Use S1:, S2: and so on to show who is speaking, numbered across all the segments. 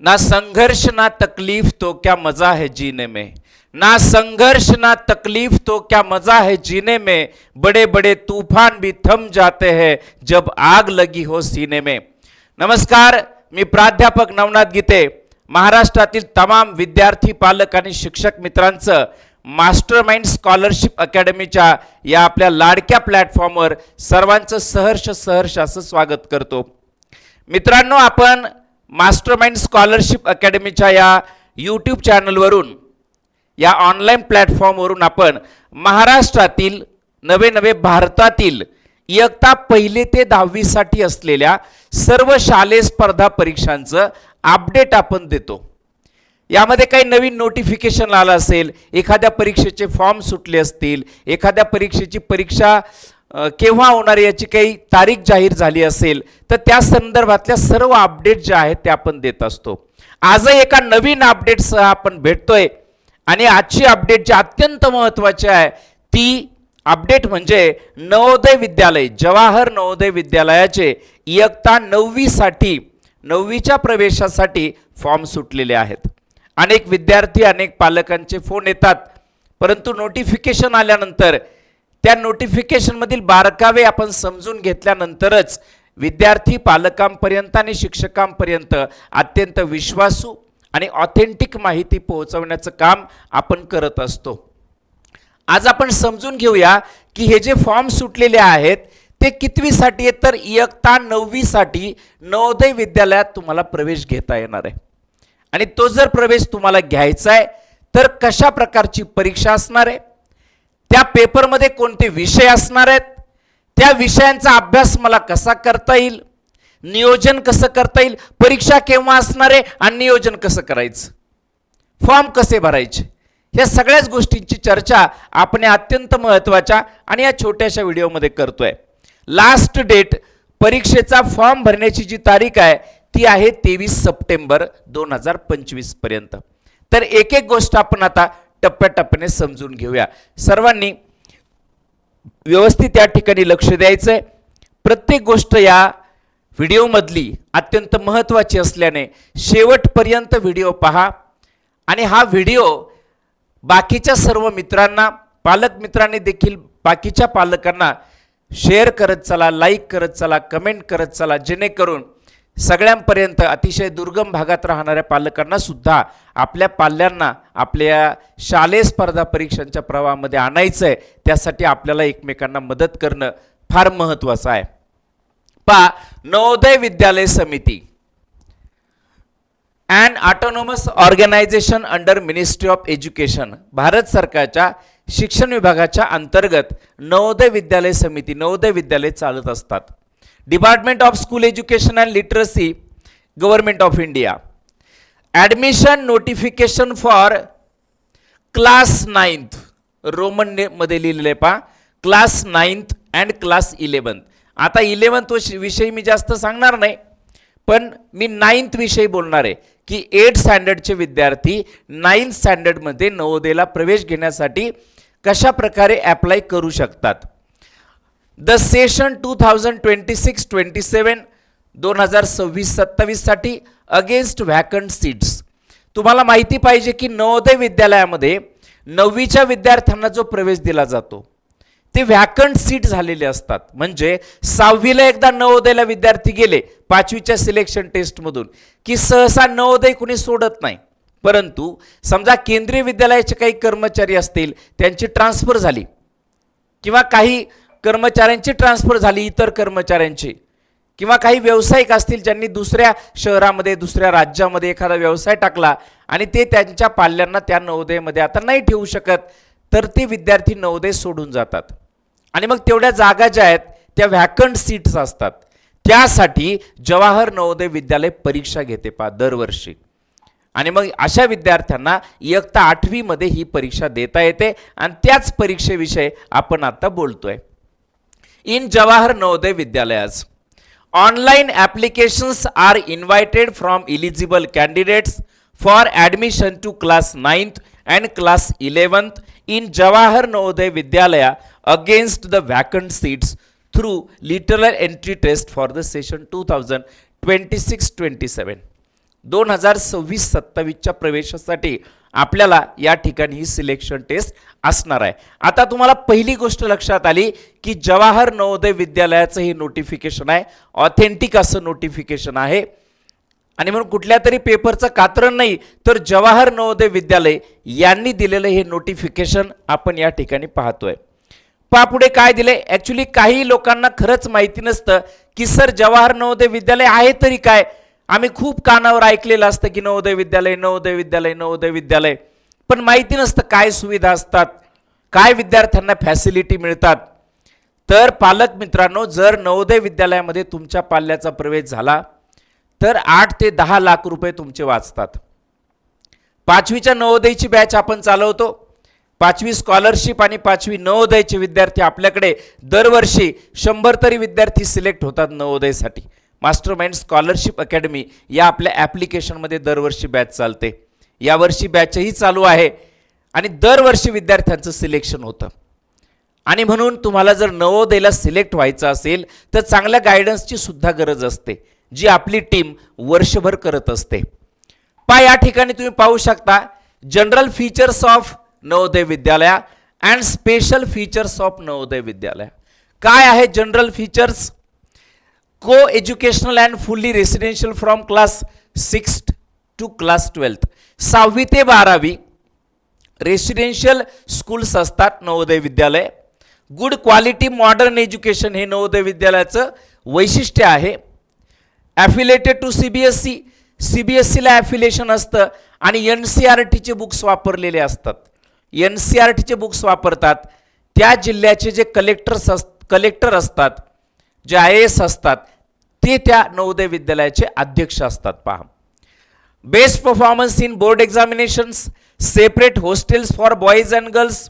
S1: ना संघर्ष ना तकलीफ तो क्या मजा है जीने में। ना संघर्ष ना तकलीफ तो क्या मजा है जीने में। बड़े बड़े तूफान भी थम जाते हैं जब आग लगी हो सीने में। नमस्कार मी प्राध्यापक नवनाथ गीते। महाराष्ट्रातील तमाम विद्यार्थी पालक आणि शिक्षक मित्रांचं मास्टर माइंड स्कॉलरशिप अकॅडमीच्या या आपल्या लाडक्या प्लॅटफॉर्मवर सर्वांचं सहर्ष सहर्ष असं स्वागत करतो. मित्रांनो आपण मास्टर माइंड स्कॉलरशिप अकॅडमीच्या या यूट्यूब चॅनलवरून या ऑनलाईन प्लॅटफॉर्मवरून आपण महाराष्ट्रातील नवे नवे भारतातील इयत्ता पहिले ते दहावीसाठी असलेल्या सर्व शालेय स्पर्धा परीक्षांचं अपडेट आपण देतो. यामध्ये काही नवीन नोटिफिकेशन आलं असेल एखाद्या परीक्षेचे फॉर्म सुटले असतील एखाद्या परीक्षेची परीक्षा केव्हा होणार याची काही तारीख जाहीर झाली असेल तर त्या संदर्भातल्या सर्व अपडेट जे आहेत ते आपण देत असतो. आजही एका नवीन अपडेटसह आपण भेटतोय आणि आजची अपडेट जी अत्यंत महत्त्वाची आहे ती अपडेट म्हणजे नवोदय विद्यालय जवाहर नवोदय विद्यालयाचे इयत्ता नववीसाठी नववीच्या प्रवेशासाठी फॉर्म सुटलेले आहेत. अनेक विद्यार्थी अनेक पालकांचे फोन येतात परंतु नोटिफिकेशन आल्यानंतर त्या नोटिफिकेशनमधील बारकावे आपण समजून घेतल्यानंतरच विद्यार्थी पालकांपर्यंत आणि शिक्षकांपर्यंत अत्यंत विश्वासू आणि ऑथेंटिक माहिती पोहोचवण्याचं काम आपण करत असतो. आज आपण समजून घेऊया की हे जे फॉर्म सुटलेले आहेत ते कितवीसाठी आहेत? तर इयत्ता नववीसाठी नवोदय विद्यालयात तुम्हाला प्रवेश घेता येणार आहे. आणि तो जर प्रवेश तुम्हाला घ्यायचा आहे तर कशा प्रकारची परीक्षा असणार आहे? त्या पेपरमध्ये कोणते विषय असणार आहेत? त्या विषयांचा अभ्यास मला कसा करता येईल? नियोजन कसं करता येईल? परीक्षा केव्हा असणार आहे आणि नियोजन कसं करायचं? फॉर्म कसे भरायचे? या सगळ्याच गोष्टींची चर्चा आपण या अत्यंत महत्त्वाच्या आणि या छोट्याशा व्हिडिओमध्ये करतोय. लास्ट डेट परीक्षेचा फॉर्म भरण्याची जी तारीख आहे ती आहे तेवीस सप्टेंबर दोन हजार पंचवीसपर्यंत तर एक एक गोष्ट आपण आता टप्प्याटप्प्याने समजून घेऊया. सर्वांनी व्यवस्थित या ठिकाणी लक्ष द्यायचं आहे प्रत्येक गोष्ट या व्हिडिओमधली अत्यंत महत्त्वाची असल्याने शेवटपर्यंत व्हिडिओ पहा. आणि हा व्हिडिओ बाकीच्या सर्व मित्रांना पालक मित्रांनी देखील बाकीच्या पालकांना शेअर करत चला लाईक करत चला कमेंट करत चला जेणेकरून सगळ्यांपर्यंत अतिशय दुर्गम भागात राहणाऱ्या पालकांना सुद्धा आपल्या पाल्यांना आपल्या शालेय स्पर्धा परीक्षांच्या प्रवाहामध्ये आणायचं आहे त्यासाठी आपल्याला एकमेकांना मदत करणं फार महत्त्वाचं आहे. पा Navodaya Vidyalaya Samiti. And autonomous organisation under ministry of education Bharat सरकारच्या शिक्षण विभागाच्या अंतर्गत नवोदय विद्यालय समिती नवोदय विद्यालय चालत असतात. Department of school education and literacy government of India admission notification for class ninth रोमनमध्ये लिहिलेलं आहे पहा. Class ninth and class eleventh आता इलेवन्थ विषयी मी जास्त सांगणार नाही पण मी नाईन्थ विषयी बोलणार आहे की एट स्टँडर्डचे विद्यार्थी नाईन्थ स्टँडर्डमध्ये नवोदयला प्रवेश घेण्यासाठी कशा प्रकारे ॲप्लाय करू शकतात. The session two thousand twenty six twenty seven दोन हजार सव्वीस सत्तावीससाठी अगेन्स्ट व्हॅकंट सीट्स तुम्हाला माहिती पाहिजे की नवोदय विद्यालयामध्ये नववीच्या विद्यार्थ्यांना जो प्रवेश दिला जातो ते व्हॅकंट सीट झालेले असतात. म्हणजे सहावीला एकदा नवोदयला विद्यार्थी गेले पाचवीच्या सिलेक्शन टेस्टमधून की सहसा नवोदय कुणी सोडत नाही. परंतु समजा केंद्रीय विद्यालयाचे काही कर्मचारी असतील त्यांची ट्रान्सफर झाली किंवा काही कर्मचाऱ्यांची ट्रान्सफर झाली इतर कर्मचाऱ्यांची. किंवा काही व्यावसायिक असतील ज्यांनी दुसऱ्या शहरामध्ये दुसऱ्या राज्यामध्ये एखादा व्यवसाय टाकला आणि ते त्यांच्या पाल्यांना त्या नवोदयमध्ये आता नाही ठेवू शकत तर ते विद्यार्थी नवोदय सोडून जातात. आणि मग तेवढ्या जागा ज्या आहेत त्या व्हॅकंट सीट्स असतात. त्यासाठी जवाहर नवोदय विद्यालय परीक्षा घेते पा दरवर्षी. आणि मग अशा विद्यार्थ्यांना इयत्ता आठवीमध्ये ही परीक्षा देता येते आणि त्याच परीक्षेविषयी आपण आता बोलतोय. In Jawahar Navodaya विद्यालयास. Online applications are invited from eligible candidates for admission to class ninth and class eleventh in Jawahar Navodaya Vidyalaya against the vacant seats through lateral entry test for the session two thousand twenty six twenty seven दोन हजार सव्वीस सत्तावीसच्या प्रवेशासाठी आपल्याला या ठिकाणी ही selection test असणार आहे. आता तुम्हाला पहिली गोष्ट लक्षात आली की जवाहर नवोदय विद्यालयाचं हे नोटिफिकेशन आहे. ऑथेंटिक असं नोटिफिकेशन आहे. आणि म्हणून कुठल्या तरी पेपरचं कात्रण नाही तर जवाहर नवोदय विद्यालय यांनी दिलेलं हे नोटिफिकेशन आपण या ठिकाणी पाहतोय. पहा पुढे काय दिलंय? ऍक्च्युली काही लोकांना खरंच माहिती नसतं की सर जवाहर नवोदय विद्यालय आहे तरी काय? आम्ही खूप कानावर ऐकलेलं असतं की नवोदय विद्यालय नवोदय विद्यालय नवोदय विद्यालय. पण माहिती नसतं काय सुविधा असतात काय विद्यार्थ्यांना फॅसिलिटी मिळतात. तर पालक मित्रांनो जर नवोदय विद्यालयामध्ये तुमच्या पाल्याचा प्रवेश झाला तर आठ ते दहा लाख रुपये तुमचे वाचतात. पाचवीच्या नवोदयची बॅच आपण चालवतो. पाचवी स्कॉलरशिप आणि पाचवी नवोदयचे विद्यार्थी आपल्याकडे दरवर्षी शंभर तरी विद्यार्थी सिलेक्ट होतात नवोदयसाठी. मास्टर माइंड स्कॉलरशिप अकॅडमी या आपल्या ॲप्लिकेशनमध्ये दरवर्षी बॅच चालते. यावर्षी बॅचही चालू आहे आणि दरवर्षी विद्यार्थ्यांचं सिलेक्शन होतं. आणि म्हणून तुम्हाला जर नवोदयला सिलेक्ट व्हायचं असेल तर चांगल्या गायडन्सची सुद्धा गरज असते जी आपली टीम वर्षभर करत असते. पा या ठिकाणी तुम्ही पाहू शकता general features of Navodaya Vidyalaya and special features of Navodaya Vidyalaya. काय आहे general features coeducational and fully residential from class six to class twelfth सहावी ते बारावी रेसिडेन्शियल स्कूल्स असतात Navodaya Vidyalaya. Good quality modern education हे नवोदय विद्यालयाचं वैशिष्ट्य आहे. Affiliated to C B S C C B S सीला ॲफिलेशन असतं आणि एन सी आर टीचे बुक्स वापरलेले असतात. एन सी आर टीचे बुक्स वापरतात. त्या जिल्ह्याचे जे कलेक्टर्स अस कलेक्टर असतात जे आय ए एस असतात ते त्या नवोदय विद्यालयाचे अध्यक्ष असतात पहा. Best performance in board examinations separate hostels for boys and girls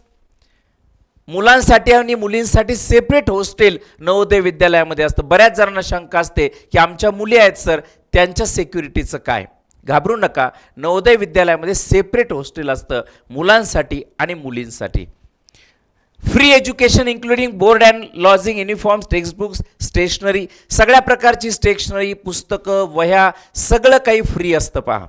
S1: मुलांसाठी आणि मुलींसाठी सेपरेट हॉस्टेल नवोदय विद्यालयामध्ये असतं. बऱ्याच जणांना शंका असते की आमच्या मुली आहेत सर त्यांच्या सिक्युरिटीचं काय? घाबरू नका. नवोदय विद्यालयामध्ये सेपरेट हॉस्टेल असतं मुलांसाठी आणि मुलींसाठी. Free education including board and lodging uniforms textbooks stationery सगळ्या प्रकारची स्टेशनरी पुस्तकं वह्या सगळं काही फ्री असतं पहा.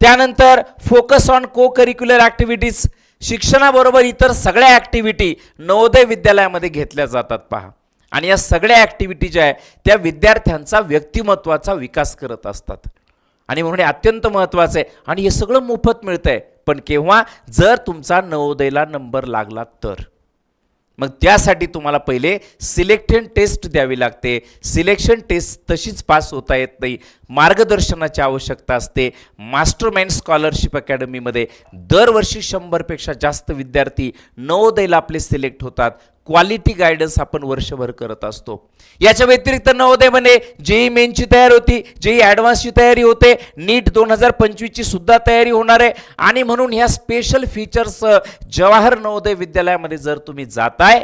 S1: त्यानंतर focus on co curricular activities शिक्षणाबरोबर इतर सगळ्या ॲक्टिव्हिटी नवोदय विद्यालयामध्ये घेतल्या जातात पहा. आणि या सगळ्या ॲक्टिव्हिटी ज्या आहे त्या विद्यार्थ्यांचा व्यक्तिमत्वाचा विकास करत असतात. आणि म्हणून हे अत्यंत महत्त्वाचं आहे. आणि हे सगळं मोफत मिळतं आहे पण केव्हा जर तुमचा नवोदयला नंबर लागला तर? मग त्यासाठी तुम्हाला पहिले सिलेक्शन टेस्ट द्यावी लागते. सिलेक्शन टेस्ट तशीच पास होता येत नाही. मार्गदर्शनाची आवश्यकता असते. मास्टर माइंड स्कॉलरशिप अकॅडमीमध्ये दरवर्षी शंभरपेक्षा जास्त विद्यार्थी नवोदयला आपले सिलेक्ट होतात. क्वालिटी गायडन्स आपण वर्षभर करत असतो. याच्या व्यतिरिक्त नवोदयमध्ये जेई मेनची तयारी होती जेई ॲडव्हान्सची तयारी होते नीट दोन हजार पंचवीसची सुद्धा तयारी होणार आहे. आणि म्हणून ह्या स्पेशल फीचर्स जवाहर नवोदय विद्यालयामध्ये जर तुम्ही जाताय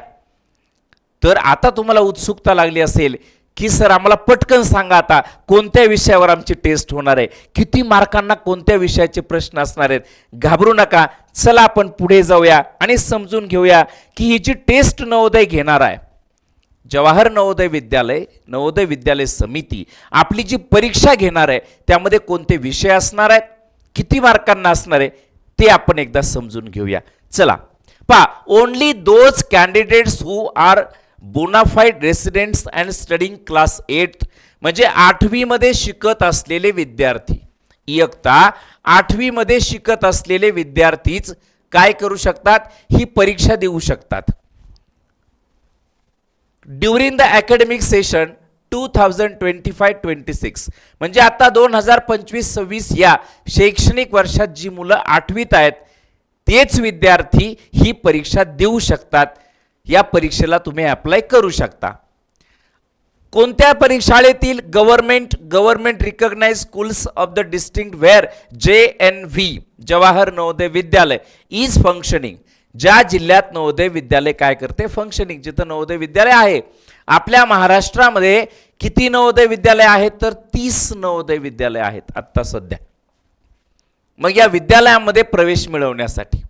S1: तर आता तुम्हाला उत्सुकता लागली असेल की सर आम्हाला पटकन सांगा आता कोणत्या विषयावर आमची टेस्ट होणार आहे? किती मार्कांना कोणत्या विषयाचे प्रश्न असणार आहेत? घाबरू नका चला आपण पुढे जाऊया आणि समजून घेऊया की ही जी टेस्ट नवोदय घेणार आहे जवाहर नवोदय विद्यालय नवोदय विद्यालय समिती आपली जी परीक्षा घेणार आहे त्यामध्ये कोणते विषय असणार आहेत? किती मार्कांना असणार आहे? ते आपण एकदा समजून घेऊया. चला. पा only those candidates who are bonafide residents and studying class eight म्हणजे आठवीमध्ये शिकत असलेले विद्यार्थी. इयत्ता आठवीमध्ये शिकत असलेले विद्यार्थीच काय करू शकतात? ही परीक्षा देऊ शकतात. During the academic session two thousand twenty five twenty six म्हणजे आता दोन हजार पंचवीस सव्वीस या शैक्षणिक वर्षात जी मुलं आठवीत आहेत तेच विद्यार्थी ही परीक्षा देऊ शकतात. या परीक्षेला तुम्ही अप्लाय करू शकता. कोणत्या परीक्षाळेतील government government recognise schools of the distinct where J N V Jawahar Navodaya Vidyalaya is functioning ज्या जिल्ह्यात नवोदय विद्यालय काय करते? फंक्शनिंग जिथं नवोदय विद्यालय आहे. आपल्या महाराष्ट्रामध्ये किती नवोदय विद्यालय आहेत? तर तीस नवोदय विद्यालय आहेत आत्ता सध्या. मग या विद्यालयामध्ये प्रवेश मिळवण्यासाठी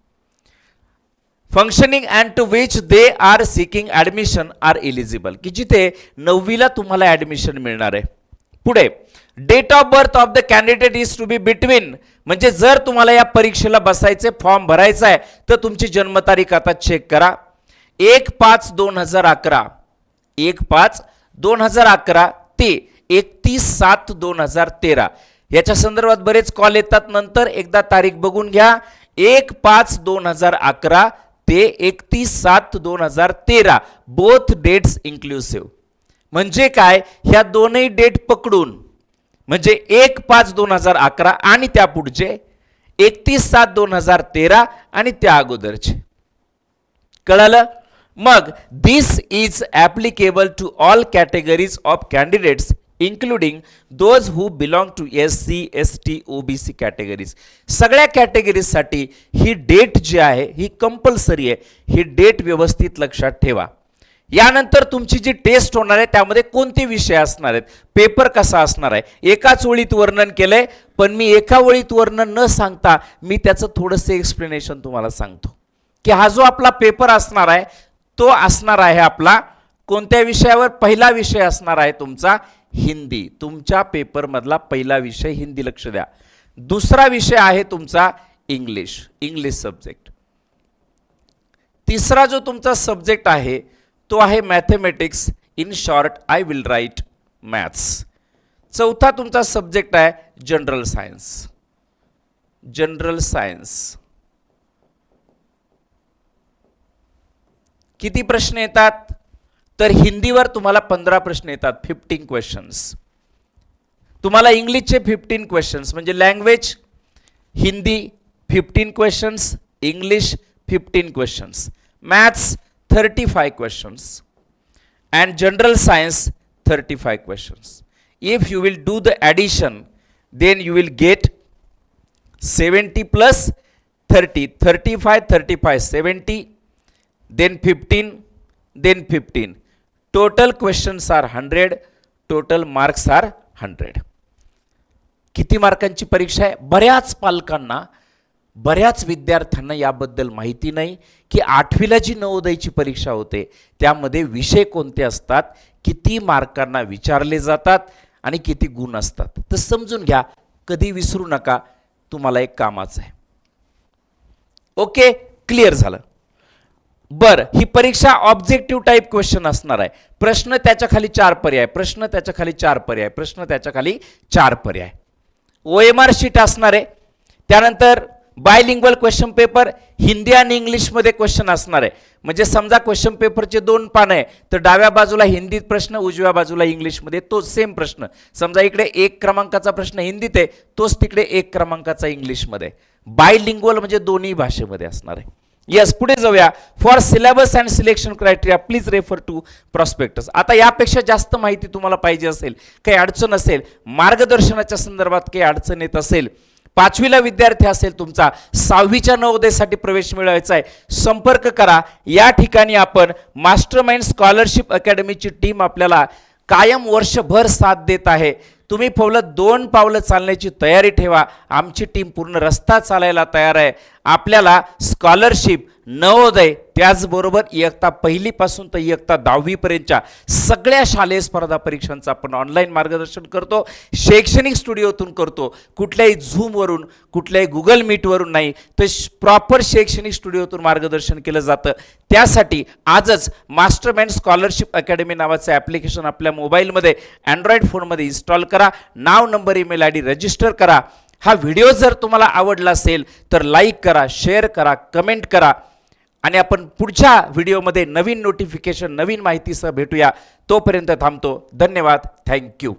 S1: functioning and to which they are seeking admission are eligible की जिथे नववीला तुम्हाला ॲडमिशन मिळणार आहे पुढे date of birth of the candidate is to be between म्हणजे जर तुम्हाला या परीक्षेला बसायचे फॉर्म भरायचा आहे तर तुमची जन्मतारीख आता चेक करा एक पाच दोन हजार अकरा एक पाच दोन हजार अकरा ते एकतीस सात दोन हजार तेरा याच्या संदर्भात बरेच कॉल येतात नंतर एकदा तारीख बघून घ्या एक पाच दोन हजार अकरा ते एकतीस सात दोन हजार तेरा. बोथ डेट्स इन्क्लुसिव्ह म्हणजे काय? ह्या दोनही डेट पकडून. म्हणजे एक पाच दोन हजार अकरा आणि त्या पुढचे एकतीस सात दोन हजार तेरा आणि त्या अगोदरचे. कळालं? मग this is applicable to all categories of candidates including those who belong to S C S T O B C categories सगळ्या कॅटेगरीजसाठी ही डेट जी आहे ही कंपल्सरी आहे. ही डेट व्यवस्थित लक्षात ठेवा. यानंतर तुमची जी टेस्ट होणार आहे त्यामध्ये कोणते विषय असणार आहेत? पेपर कसा असणार आहे? एकाच ओळीत वर्णन केलंय पण मी एका ओळीत वर्णन न सांगता मी त्याचं थोडंसं एक्सप्लेनेशन तुम्हाला सांगतो. की हा जो आपला पेपर असणार आहे तो असणार आहे आपला कोणत्या विषयावर? पहिला विषय असणार आहे तुमचा हिंदी. तुमच्या पेपरमधला पहिला विषय हिंदी लक्ष द्या. दुसरा विषय आहे तुमचा इंग्लिश इंग्लिश सब्जेक्ट. तिसरा जो तुमचा सब्जेक्ट आहे तो आहे mathematics. In short I will write maths. चौथा तुमचा सब्जेक्ट आहे जनरल सायन्स. General science. किती प्रश्न येतात? तर हिंदीवर तुम्हाला पंधरा प्रश्न येतात फिफ्टीन क्वेश्चन्स तुम्हाला इंग्लिशचे फिफ्टीन क्वेश्चन्स म्हणजे language Hindi fifteen questions English fifteen questions maths thirty five questions and general science thirty five questions if you will do the addition then you will get seventy plus thirty thirty five thirty five seventy then 15 then 15 total questions are hundred total marks are hundred किती मार्कांची परीक्षा आहे? बऱ्याच पालकांना बऱ्याच विद्यार्थ्यांना याबद्दल माहिती नाही की आठवीला जी नवोदयची परीक्षा होते त्यामध्ये विषय कोणते असतात किती मार्कांना विचारले जातात आणि किती गुण असतात. तर समजून घ्या कधी विसरू नका तुम्हाला एक कामाचं आहे. ओके क्लिअर झालं. बर ही परीक्षा ऑब्जेक्टिव्ह टाईप क्वेश्चन असणार आहे. प्रश्न त्याच्याखाली चार पर्याय प्रश्न त्याच्याखाली चार पर्याय प्रश्न त्याच्याखाली चार पर्याय. ओ एम आर शीट असणार आहे. त्यानंतर बायलिंग्वल क्वेश्चन पेपर हिंदी आणि इंग्लिशमध्ये क्वेश्चन असणार आहे. म्हणजे समजा क्वेश्चन पेपरचे दोन पानं आहे तर डाव्या बाजूला हिंदीत प्रश्न उजव्या बाजूला इंग्लिशमध्ये तोच सेम प्रश्न. समजा इकडे एक क्रमांकाचा प्रश्न हिंदीत आहे तोच तिकडे एक क्रमांकाचा इंग्लिशमध्ये. बायलिंग्वल म्हणजे दोन्ही भाषेमध्ये असणार आहे. येस पुढे जाऊया. For syllabus and selection criteria please refer to prospectus आता यापेक्षा जास्त माहिती तुम्हाला पाहिजे असेल काही अडचण असेल मार्गदर्शनाच्या संदर्भात काही अडचण येत असेल पाचवीला विद्यार्थी असेल तुमचा सहावीच्या नवोदयसाठी प्रवेश मिळवायचा आहे संपर्क करा. या ठिकाणी आपण मास्टर माइंड स्कॉलरशिप अकॅडमीची टीम आपल्याला कायम वर्षभर साथ देत आहे. तुम्ही पावलं दोन पावलं चालण्याची तयारी ठेवा. आमची टीम पूर्ण रस्ता चालायला तयार आहे. आपल्याला स्कॉलरशिप नवोदय त्याचबरोबर इयत्ता पहिलीपासून तर इयत्ता दहावीपर्यंतच्या सगळ्या शालेय स्पर्धा परीक्षांचं आपण ऑनलाईन मार्गदर्शन करतो शैक्षणिक स्टुडिओतून करतो. कुठल्याही झूमवरून कुठल्याही गुगल मीटवरून नाही तर प्रॉपर शैक्षणिक स्टुडिओतून मार्गदर्शन केलं जातं. त्यासाठी आजच मास्टर माइंड स्कॉलरशिप अकॅडमी नावाचं ॲप्लिकेशन आपल्या मोबाईलमध्ये अँड्रॉइड फोनमध्ये इन्स्टॉल करा. नाव number email I D register करा. हा व्हिडिओ जर तुम्हाला आवडला असेल तर लाईक करा शेअर करा कमेंट करा. आणि आपण पुढच्या व्हिडिओमध्ये नवीन नोटिफिकेशन नवीन माहितीसह भेटूया. तोपर्यंत थांबतो. धन्यवाद. थँक्यू